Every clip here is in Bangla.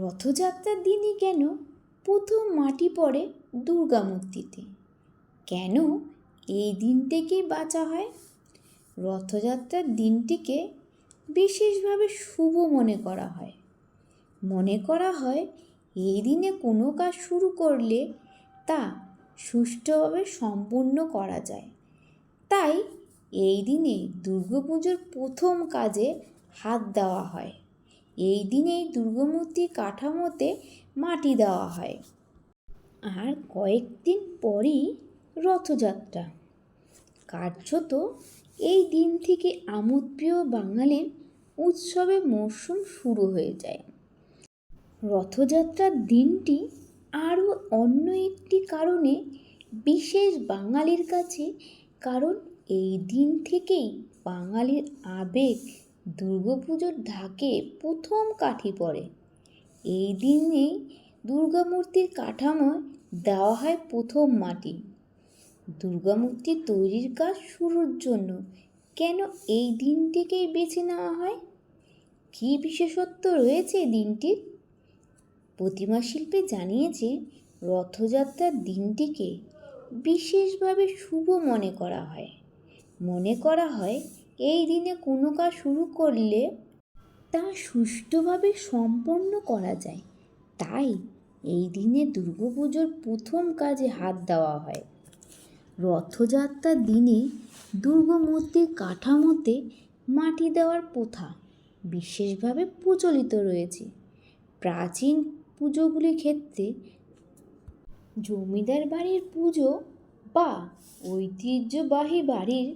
রথযাত্রার দিনই কেন প্রথম মাটি পড়ে দুর্গা মূর্তিতে? কেন এই দিনটিকেই বাঁচা হয়? রথযাত্রার দিনটিকে বিশেষভাবে শুভ মনে করা হয়। মনে করা হয় এই দিনে কোনো কাজ শুরু করলে তা সুষ্ঠুভাবে সম্পূর্ণ করা যায়। তাই এই দিনে দুর্গাপুজোর প্রথম কাজে হাত দেওয়া হয়। এই দিনেই দুর্গামূর্তির কাঠামোতে মাটি দেওয়া হয়। আর কয়েকদিন পরই রথযাত্রা। কার্যত এই দিন থেকে আমোদপ্রিয় বাঙালির উৎসবে মরশুম শুরু হয়ে যায়। রথযাত্রার দিনটি আরও অন্য একটি কারণে বিশেষ বাঙালির কাছে, কারণ এই দিন থেকেই বাঙালির আবেগ দুর্গাপুজোর ঢাকে প্রথম কাঠি পড়ে। এই দিনেই দুর্গামূর্তির কাঠামোয় দেওয়া হয় প্রথম মাটি। দুর্গামূর্তি তৈরির কাজ শুরুর জন্য কেন এই দিনটিকেই বেছে নেওয়া হয়? কী বিশেষত্ব রয়েছে দিনটির? প্রতিমা শিল্পী জানিয়েছে, রথযাত্রার দিনটিকে বিশেষভাবে শুভ মনে করা হয়। মনে করা হয় এই দিনে কোনো কাজ শুরু করলে তা সুষ্ঠুভাবে সম্পন্ন করা যায়। তাই এই দিনে দুর্গাপুজোর প্রথম কাজে হাত দেওয়া হয়। রথযাত্রার দিনে দুর্গমূর্তির কাঠামোতে মাটি দেওয়ার প্রথা বিশেষভাবে প্রচলিত রয়েছে। প্রাচীন পুজোগুলির ক্ষেত্রে জমিদার বাড়ির পুজো বা ঐতিহ্যবাহী বাড়ির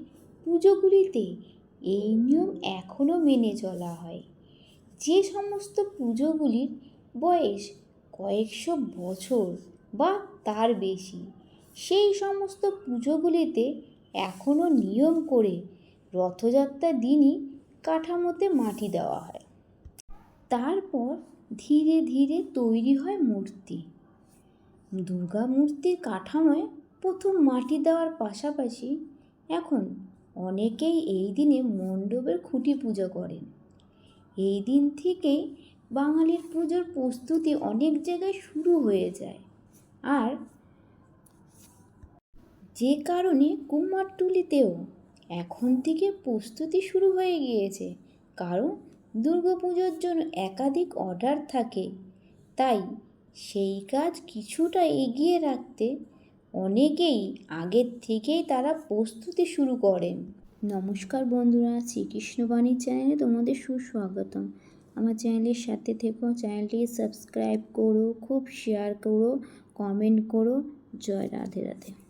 পুজোগুলিতে এই নিয়ম এখনও মেনে চলা হয়। যে সমস্ত পুজোগুলির বয়স কয়েকশো বছর বা তার বেশি, সেই সমস্ত পুজোগুলিতে এখনও নিয়ম করে রথযাত্রার দিনই কাঠামোতে মাটি দেওয়া হয়। তারপর ধীরে ধীরে তৈরি হয় মূর্তি। দুর্গা মূর্তির কাঠামোয় প্রথম মাটি দেওয়ার পাশাপাশি এখন অনেকেই এই দিনে মণ্ডপের খুঁটি পুজো করেন। এই দিন থেকেই বাঙালির পুজোর প্রস্তুতি অনেক জায়গায় শুরু হয়ে যায়। আর যে কারণে কুমারটুলিতেও এখন থেকে প্রস্তুতি শুরু হয়ে গিয়েছে। কারণ দুর্গাপুজোর জন্য একাধিক অর্ডার থাকে। তাই সেই কাজ কিছুটা এগিয়ে রাখতে অনেকেই আগের থেকেই তারা প্রস্তুতি শুরু করেন। নমস্কার বন্ধুরা শ্রীকৃষ্ণবাণী চ্যানেলে তোমাদের সুস্বাগতম। আমার চ্যানেলের সাথে থেকো চ্যানেলটি সাবস্ক্রাইব করো, খুব শেয়ার করো কমেন্ট করো। জয় রাধে রাধে।